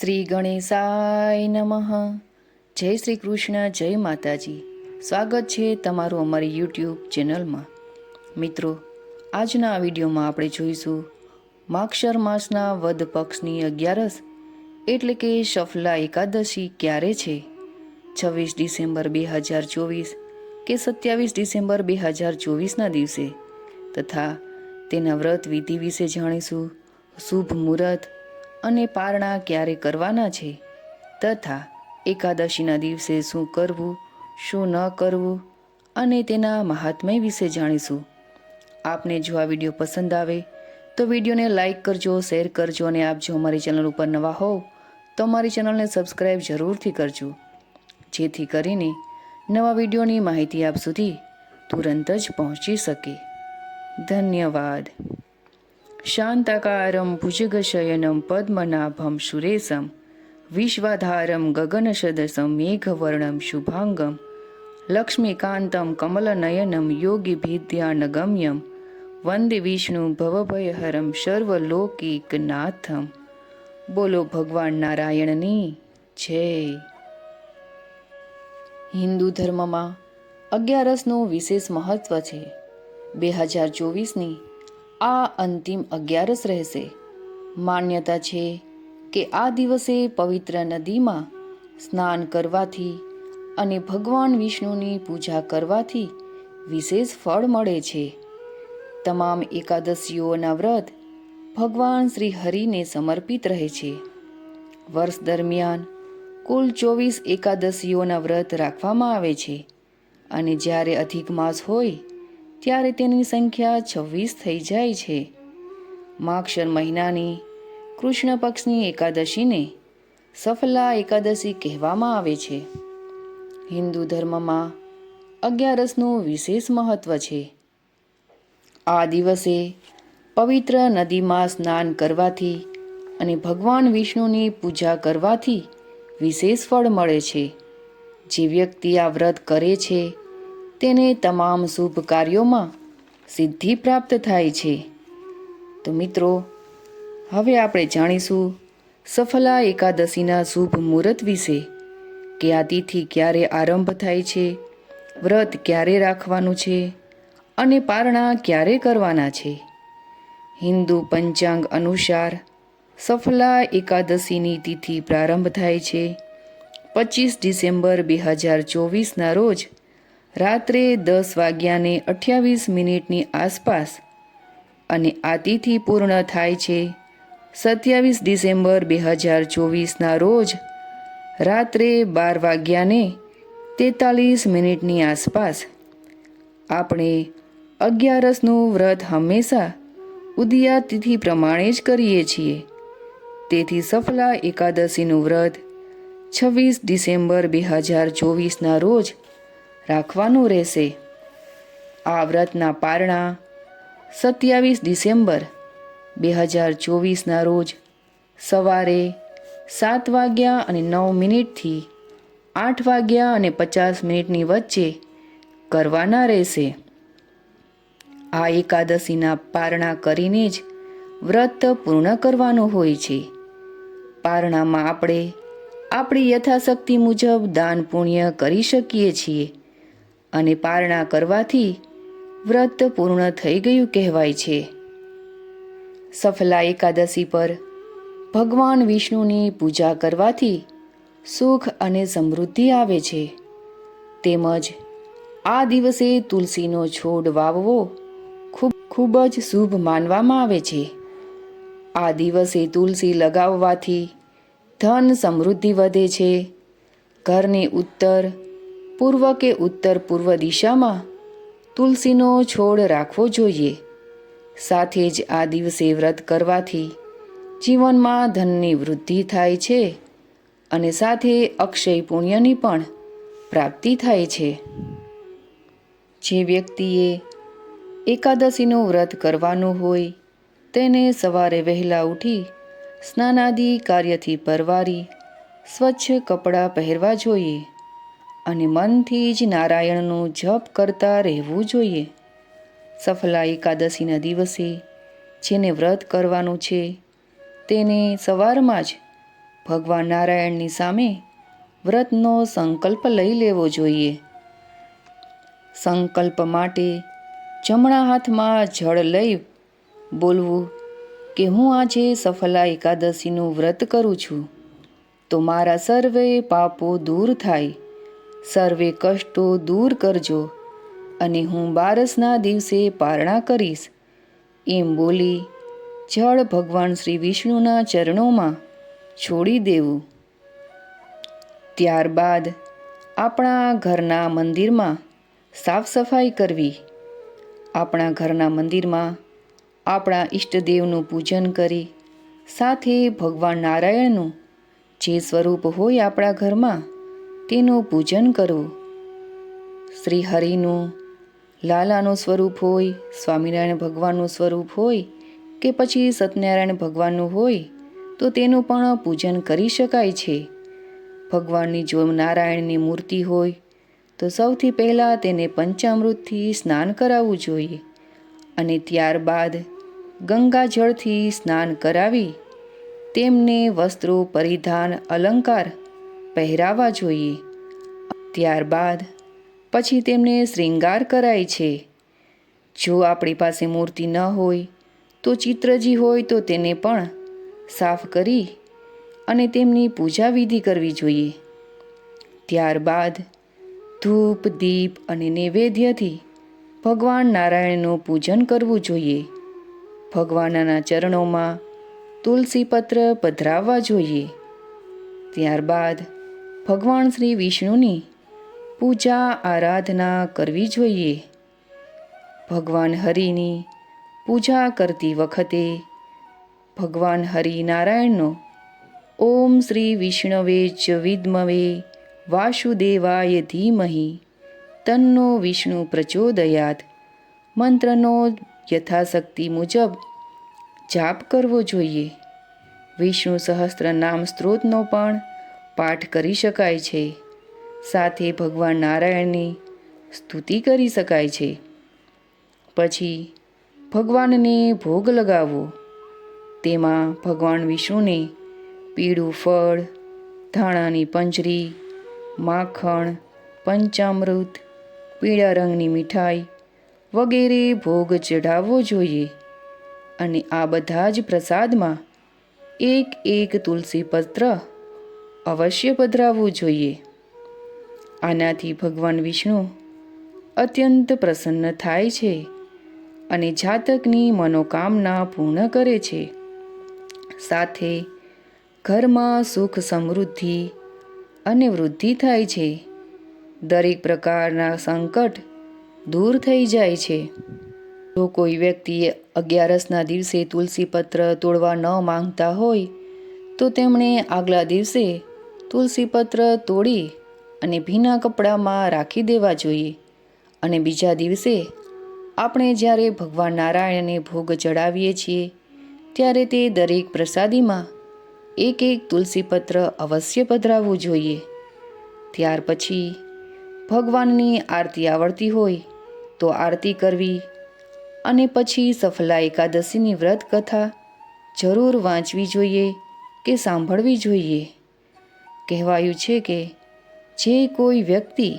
શ્રી ગણેશાય નમઃ. જય શ્રી કૃષ્ણ, જય માતાજી. સ્વાગત છે તમારું અમારી યુટ્યુબ ચેનલમાં. મિત્રો, આજના આ વિડીયોમાં આપણે જોઈશું માક્ષર માસના વદ પક્ષની અગિયારસ એટલે કે સફલા એકાદશી ક્યારે છે? છવ્વીસ ડિસેમ્બર બે હજાર ચોવીસ કે સત્યાવીસ ડિસેમ્બર બે હજાર ચોવીસના દિવસે? તથા તેના વ્રત વિધિ વિશે જાણીશું. શુભ મુહૂર્ત અને પારણા ક્યારે કરવાના છે? તથા એકાદશીના દિવસે શું કરવું, શું ન કરવું અને તેના મહાત્મય વિશે જાણીશું. આપને જો આ વીડિયો પસંદ આવે, તો વિડીયોને લાઈક કરજો, શેર કરજો અને આપ જો અમારી ચેનલ ઉપર નવા હોવ, તો અમારી ચેનલને સબસ્ક્રાઈબ જરૂરથી કરજો. જેથી કરીને નવા વિડીયોની માહિતી આપ સુધી તુરંત જ પહોંચી શકે. ધન્યવાદ. શાંતાકારમ ભુજગશયનમ પદ્મનાભમ સુરેશમ વિશ્વાધારમ ગગનસદસમ મેઘવર્ણમ શુભાંગમ લક્ષ્મીકાંતમ કમલનયનમ યોગીભિદ્યાનગમ્યમ વંદે વિષ્ણુ ભવભયહરમ સર્વલોકિકનાથમ બોલો ભગવાન નારાયણની જય હિન્દુ ધર્મમાં અગિયારસનું વિશેષ મહત્વ છે। બે હજાર ચોવીસની આ અંતિમ અગિયારસ રહેશે. માન્યતા છે કે આ દિવસે પવિત્ર નદીમાં સ્નાન કરવાથી અને ભગવાન વિષ્ણુની પૂજા કરવાથી વિશેષ ફળ મળે છે. તમામ એકાદશીઓના વ્રત ભગવાન શ્રી હરિને સમર્પિત રહે છે. વર્ષ દરમિયાન કુલ ચોવીસ એકાદશીઓના વ્રત રાખવામાં આવે છે અને જ્યારે અધિક માસ હોય ત્યારે તેની સંખ્યા છવ્વીસ થઈ જાય છે. માક્ષર મહિનાની કૃષ્ણ પક્ષની એકાદશીને સફલા એકાદશી કહેવામાં આવે છે. હિન્દુ ધર્મમાં અગિયારસનું વિશેષ મહત્વ છે. આ દિવસે પવિત્ર નદીમાં સ્નાન કરવાથી અને ભગવાન વિષ્ણુની પૂજા કરવાથી વિશેષ ફળ મળે છે. જે વ્યક્તિ આ વ્રત કરે છે તેને તમામ શુભ કાર્યોમાં સિદ્ધિ પ્રાપ્ત થાય છે. તો મિત્રો, હવે આપણે જાણીશું સફલા એકાદશીના શુભ મુહૂર્ત વિશે કે આ તિથિ ક્યારે આરંભ થાય છે, વ્રત ક્યારે રાખવાનું છે અને પારણા ક્યારે કરવાના છે. હિન્દુ પંચાંગ અનુસાર સફલા એકાદશીની તિથિ પ્રારંભ થાય છે પચીસ ડિસેમ્બર બે હજાર ચોવીસના રોજ રાત્રે દસ વાગ્યાને અઠ્યાવીસ મિનિટની આસપાસ અને આ તિથિ પૂર્ણ થાય છે. સત્યાવીસ ડિસેમ્બર બે હજાર ચોવીસના રોજ રાત્રે બાર વાગ્યાને તેતાલીસ મિનિટની આસપાસ આપણે અગિયારસનું વ્રત હંમેશા ઉદિયા તિથિ પ્રમાણે જ કરીએ છીએ. તેથી સફલા એકાદશીનું વ્રત છવ્વીસ ડિસેમ્બર બે હજાર ચોવીસના રોજ રાખવાનું રહેશે. આ વ્રતના પારણા સત્યાવીસ ડિસેમ્બર બે હજાર ચોવીસના રોજ સવારે સાત વાગ્યા અને નવ મિનિટથી આઠ વાગ્યા અને પચાસ મિનિટની વચ્ચે કરવાના રહેશે. આ એકાદશીના પારણા કરીને જ વ્રત પૂર્ણ કરવાનું હોય છે. પારણામાં આપણે આપણી યથાશક્તિ મુજબ દાન પુણ્ય કરી શકીએ છીએ. અને પારણા કરવાથી વ્રત પૂર્ણ થઈ ગયું કહેવાય છે. સફલા એકાદશી પર ભગવાન વિષ્ણુની પૂજા કરવાથી સુખ અને સમૃદ્ધિ આવે છે. તેમજ આ દિવસે તુલસીનો છોડ વાવવો ખૂબ ખૂબ જ શુભ માનવામાં આવે છે. આ દિવસે તુલસી લગાવવાથી ધન સમૃદ્ધિ વધે છે. ઘરની ઉત્તર પૂર્વ કે ઉત્તર પૂર્વ દિશામાં તુલસીનો છોડ રાખવો જોઈએ. સાથે જ આ દિવસે વ્રત કરવાથી જીવનમાં ધનની વૃદ્ધિ થાય છે અને સાથે અક્ષય પુણ્યની પણ પ્રાપ્તિ થાય છે. જે વ્યક્તિએ એકાદશીનું વ્રત કરવાનું હોય તેને સવારે વહેલા ઉઠી સ્નાનાદિ કાર્યથી પરવારી સ્વચ્છ કપડાં પહેરવા જોઈએ. અને મનથી જ નારાયણનું જપ કરતા રહેવું જોઈએ. સફલા એકાદશીના દિવસે જેને વ્રત કરવાનું છે, તેને સવારમાં જ ભગવાન નારાયણની સામે વ્રતનો સંકલ્પ લઈ લેવો જોઈએ. સંકલ્પ માટે જમણા હાથમાં જળ લઈ બોલવું કે હું આજે સફલા એકાદશીનું વ્રત કરું છું, તો મારા સર્વે પાપો દૂર થાય. સર્વે કષ્ટો દૂર કરજો અને હું બારસના દિવસે પારણા કરીશ. એમ બોલી જળ ભગવાન શ્રી વિષ્ણુના ચરણોમાં છોડી દેવું. ત્યારબાદ આપણા ઘરના મંદિરમાં સાફ સફાઈ કરવી. આપણા ઘરના મંદિરમાં આપણા ઈષ્ટદેવનું પૂજન કરી સાથે ભગવાન નારાયણનું જે સ્વરૂપ હોય આપણા ઘરમાં તેનું પૂજન કરો શ્રી હરિનું લાલાનું સ્વરૂપ હોય, સ્વામિનારાયણ ભગવાનનું સ્વરૂપ હોય કે પછી સત્યનારાયણ ભગવાનનું હોય, તો તેનું પણ પૂજન કરી શકાય છે. ભગવાનની જો નારાયણની મૂર્તિ હોય, તો સૌથી પહેલાં તેને પંચામૃતથી સ્નાન કરાવવું જોઈએ અને ત્યારબાદ ગંગાજળથી સ્નાન કરાવી, તેમને વસ્ત્રો, પરિધાન, અલંકાર પહેરાવા જોઈએ. ત્યારબાદ પછી તેમને શ્રૃંગાર કરાય છે. જો આપણી પાસે મૂર્તિ ન હોય, તો ચિત્રજી હોય તો તેને પણ સાફ કરી અને તેમની પૂજા વિધિ કરવી જોઈએ. ત્યારબાદ ધૂપ, દીપ અને નૈવેદ્યથી ભગવાન નારાયણનું પૂજન કરવું જોઈએ. ભગવાનના ચરણોમાં તુલસી પત્ર પધરાવવા જોઈએ. ત્યારબાદ ભગવાન શ્રી વિષ્ણુની પૂજા આરાધના કરવી જોઈએ. ભગવાન હરિની પૂજા કરતી વખતે ભગવાન હરિનારાયણનો ઓમ શ્રી વિષ્ણવે જ વિદ્મવે વાસુદેવાય ધીમહિ તન્નો વિષ્ણુ પ્રચોદયાત. મંત્રનો યથાશક્તિ મુજબ જાપ કરવો જોઈએ. વિષ્ણુ સહસ્ત્ર નામ સ્ત્રોતનો પણ પાઠ કરી શકાય છે. સાથે ભગવાન નારાયણની સ્તુતિ કરી શકાય છે. પછી ભગવાનને ભોગ લગાવવો તેમાં ભગવાન વિષ્ણુને પીળું ફળ, ધાણાની પંજરી, માખણ, પંચામૃત, પીળા રંગની મીઠાઈ વગેરે ભોગ ચઢાવવો જોઈએ. અને આ બધા જ પ્રસાદમાં એક એક તુલસી પત્ર અવશ્ય પધરાવવું જોઈએ. આનાથી ભગવાન વિષ્ણુ અત્યંત પ્રસન્ન થાય છે અને જાતકની મનોકામના પૂર્ણ કરે છે. સાથે ઘરમાં સુખ સમૃદ્ધિ અને વૃદ્ધિ થાય છે. દરેક પ્રકારના સંકટ દૂર થઈ જાય છે. જો કોઈ વ્યક્તિએ અગિયારસના દિવસે તુલસી પત્ર તોડવા ન માંગતા હોય, તો તેમણે આગલા દિવસે તુલસી પત્ર તોડી અને ભીના કપડામાં રાખી દેવા જોઈએ. અને બીજા દિવસે આપણે જ્યારે ભગવાન નારાયણને ભોગ ચડાવીએ છીએ, ત્યારે તે દરેક પ્રસાદીમાં એક એક તુલસી પત્ર અવશ્ય પધરાવવું જોઈએ. ત્યાર પછી ભગવાનની આરતી આવડતી હોય તો આરતી કરવી અને પછી સફલા એકાદશીની વ્રત કથા જરૂર વાંચવી જોઈએ કે સાંભળવી જોઈએ. કહેવાયું છે કે, જે કોઈ વ્યક્તિ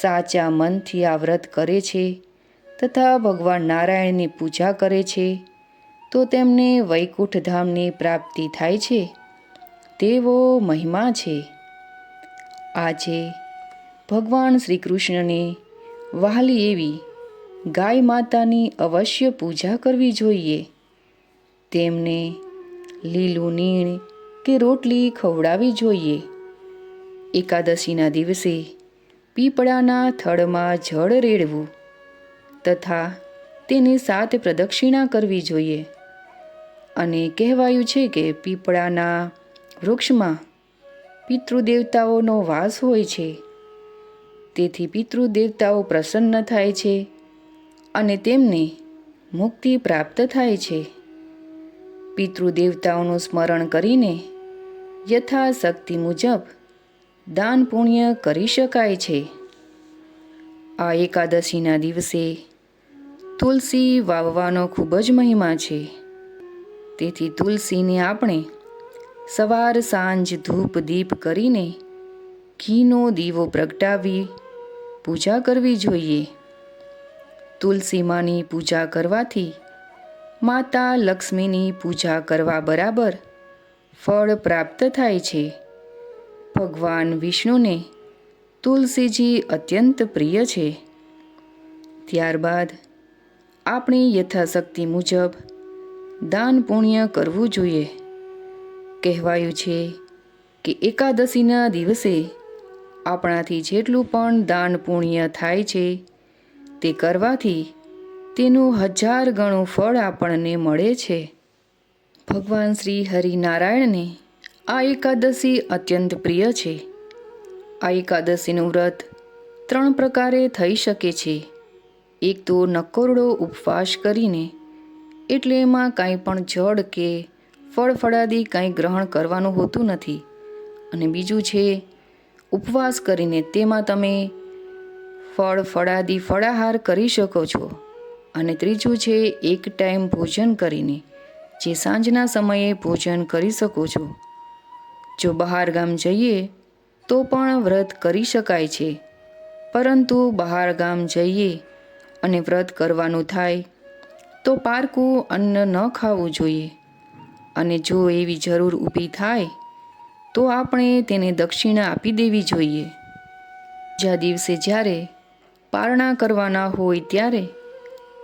સાચા મનથી આ વ્રત કરે છે તથા ભગવાન નારાયણની પૂજા કરે છે, તો તેમને વૈકુંઠ ધામની પ્રાપ્તિ થાય છે, તેવો મહિમા છે. આજે ભગવાન શ્રી કૃષ્ણને વહાલી એવી ગાય માતાની અવશ્ય પૂજા કરવી જોઈએ. તેમને લીલું નીણ કે રોટલી ખવડાવી જોઈએ. એકાદશીના દિવસે પીપળાના થડમાં જળ રેડવું તથા તેની સાત પ્રદક્ષિણા કરવી જોઈએ. અને કહેવાયું છે કે પીપળાના વૃક્ષમાં પિતૃદેવતાઓનો વાસ હોય છે. તેથી પિતૃદેવતાઓ પ્રસન્ન થાય છે અને તેમને મુક્તિ પ્રાપ્ત થાય છે. પિતૃદેવતાઓનું સ્મરણ કરીને યથાશક્તિ મુજબ દાન પુણ્ય કરી શકાય છે. આ એકાદશીના દિવસે તુલસી વાવવાનો ખૂબ જ મહિમા છે. તેથી તુલસીને આપણે સવાર સાંજ ધૂપ દીપ કરીને ઘીનો દીવો પ્રગટાવી પૂજા કરવી જોઈએ. તુલસી માની પૂજા કરવાથી માતા લક્ષ્મીની પૂજા કરવા બરાબર ફળ પ્રાપ્ત થાય છે. ભગવાન વિષ્ણુને તુલસીજી અત્યંત પ્રિય છે. ત્યારબાદ આપણી યથાશક્તિ મુજબ દાન પુણ્ય કરવું જોઈએ. કહેવાયું છે કે એકાદશીના દિવસે આપણાથી જેટલું પણ દાન પુણ્ય થાય છે, તે કરવાથી તેનું હજાર ગણું ફળ આપણને મળે છે. ભગવાન શ્રી હરિનારાયણને આ એકાદશી અત્યંત પ્રિય છે. આ એકાદશીનું વ્રત ત્રણ પ્રકારે થઈ શકે છે. એક તો નકોરડો ઉપવાસ કરીને, એટલે એમાં કાંઈ પણ જળ કે ફળ ફળાદી કાંઈ ગ્રહણ કરવાનું હોતું નથી. અને બીજું છે, ઉપવાસ કરીને તેમાં તમે ફળ ફળાદી ફળાહાર કરી શકો છો. અને ત્રીજું છે, એક ટાઈમ ભોજન કરીને જે સાંજના સમયે ભોજન કરી શકો છો. જો બહાર ગામ જઈએ, તો પણ વ્રત કરી શકાય છે. પરંતુ બહાર ગામ જઈએ અને વ્રત કરવાનું થાય, તો પારકું અન્ન ન ખાવું જોઈએ. અને જો એવી જરૂર ઊભી થાય, તો આપણે તેને દક્ષિણા આપી દેવી જોઈએ. જ્યાં દિવસે જ્યારે પારણા કરવાના હોય ત્યારે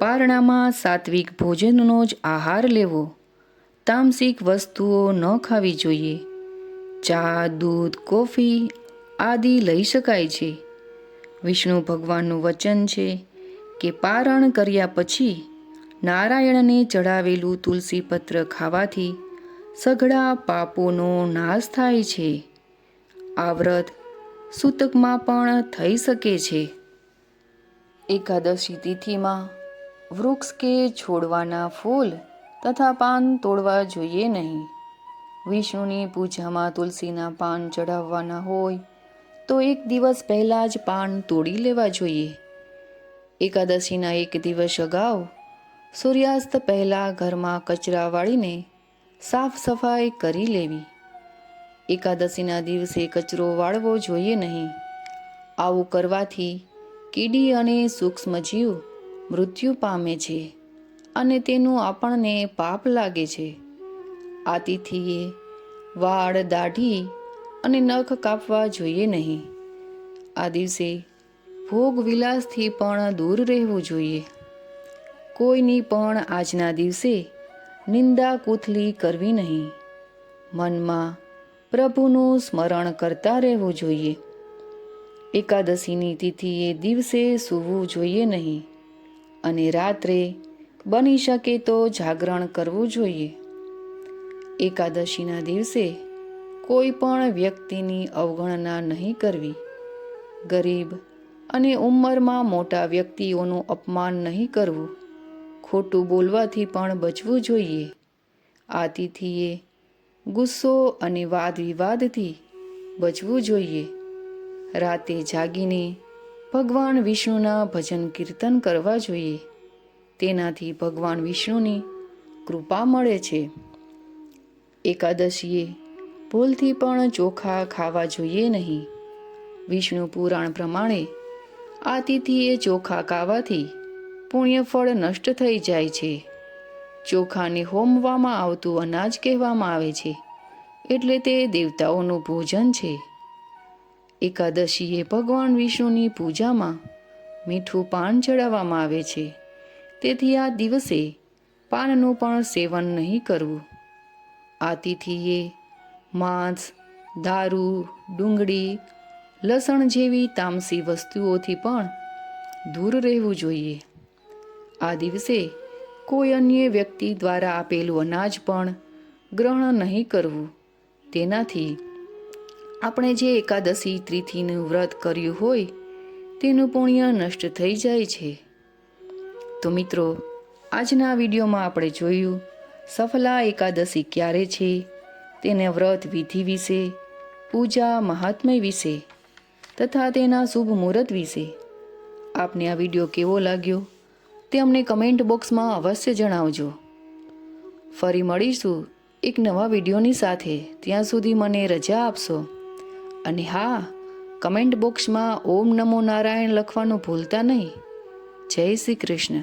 પારણામાં સાત્વિક ભોજનનો જ આહાર લેવો. તામસિક વસ્તુઓ ન ખાવી જોઈએ. ચા, દૂધ, કોફી આદિ લઈ શકાય છે. વિષ્ણુ ભગવાનનું વચન છે કે પારણ કર્યા પછી નારાયણને ચડાવેલું તુલસી પત્ર ખાવાથી સઘળા પાપોનો નાશ થાય છે. આ વ્રત સૂતકમાં પણ થઈ શકે છે. એકાદશી તિથિમાં વૃક્ષ કે છોડવાના ફૂલ તથા પાન તોડવા જોઈએ નહીં. વિષ્ણુની પૂજામાં તુલસીના પાન ચઢાવવાના હોય, તો એક દિવસ પહેલાં જ પાન તોડી લેવા જોઈએ. એકાદશીના એક દિવસ અગાઉ સૂર્યાસ્ત પહેલાં ઘરમાં કચરા વાળીને સાફ સફાઈ કરી લેવી. એકાદશીના દિવસે કચરો વાળવો જોઈએ નહીં. આવું કરવાથી કીડી અને સૂક્ષ્મજીવ મૃત્યુ પામે છે. અને તેનું આપણને પાપ લાગે છે. આ તિથિએ વાળ દાઢી અને નખ કાપવા જોઈએ નહીં. આ દિવસે ભોગ વિલાસથી પણ દૂર રહેવું જોઈએ. કોઈની પણ આજના દિવસે નિંદા કૂથલી કરવી નહીં. મનમાં પ્રભુનું સ્મરણ કરતા રહેવું જોઈએ. એકાદશીની તિથિએ દિવસે સૂવું જોઈએ નહીં. અને રાત્રે બની શકે તો જાગરણ કરવું જોઈએ. એકાદશીના દિવસે કોઈ પણ વ્યક્તિની અવગણના નહીં કરવી. ગરીબ અને ઉંમરમાં મોટા વ્યક્તિઓનું અપમાન નહીં કરવું. ખોટું બોલવાથી પણ બચવું જોઈએ. આ તિથિએ ગુસ્સો અને વાદ વિવાદથી બચવું જોઈએ. રાતે જાગીને ભગવાન વિષ્ણુના ભજન કીર્તન કરવા જોઈએ. તેનાથી ભગવાન વિષ્ણુની કૃપા મળે છે. એકાદશીએ ભૂલથી પણ ચોખા ખાવા જોઈએ નહીં. વિષ્ણુ પુરાણ પ્રમાણે આ તિથિએ ચોખા ખાવાથી પુણ્યફળ નષ્ટ થઈ જાય છે. ચોખાને હોમવામાં આવતું અનાજ કહેવામાં આવે છે, એટલે તે દેવતાઓનું ભોજન છે. એકાદશીએ ભગવાન વિષ્ણુની પૂજામાં મીઠું પાન ચડાવવામાં આવે છે. તેથી આ દિવસે પાનનું પણ સેવન નહીં કરવું. આ તિથિએ માંસ, દારૂ, ડુંગળી, લસણ જેવી તામસી વસ્તુઓથી પણ દૂર રહેવું જોઈએ. આ દિવસે કોઈ અન્ય વ્યક્તિ દ્વારા આપેલું અનાજ પણ ગ્રહણ નહીં કરવું. તેનાથી આપણે જે એકાદશી ત્રિથીનું વ્રત કર્યું હોય, તેનું પુણ્ય નષ્ટ થઈ જાય છે. તો મિત્રો, આજના વિડીયોમાં આપણે જોયું, સફલા એકાદશી ક્યારે છે, તેને વ્રત વિધિ વિશે, પૂજા મહાત્મય વિશે, તથા તેના શુભ મુહૂર્ત વિશે. આપને આ વીડિયો કેવો લાગ્યો, તે અમને કમેન્ટ બોક્સમાં અવશ્ય જણાવજો. ફરી મળીશું એક નવા વિડીયોની સાથે. ત્યાં સુધી મને રજા આપશો. અને હા, કમેન્ટ બોક્સમાં ઓમ નમો નારાયણ લખવાનું ભૂલતા નહીં. જય શ્રી કૃષ્ણ.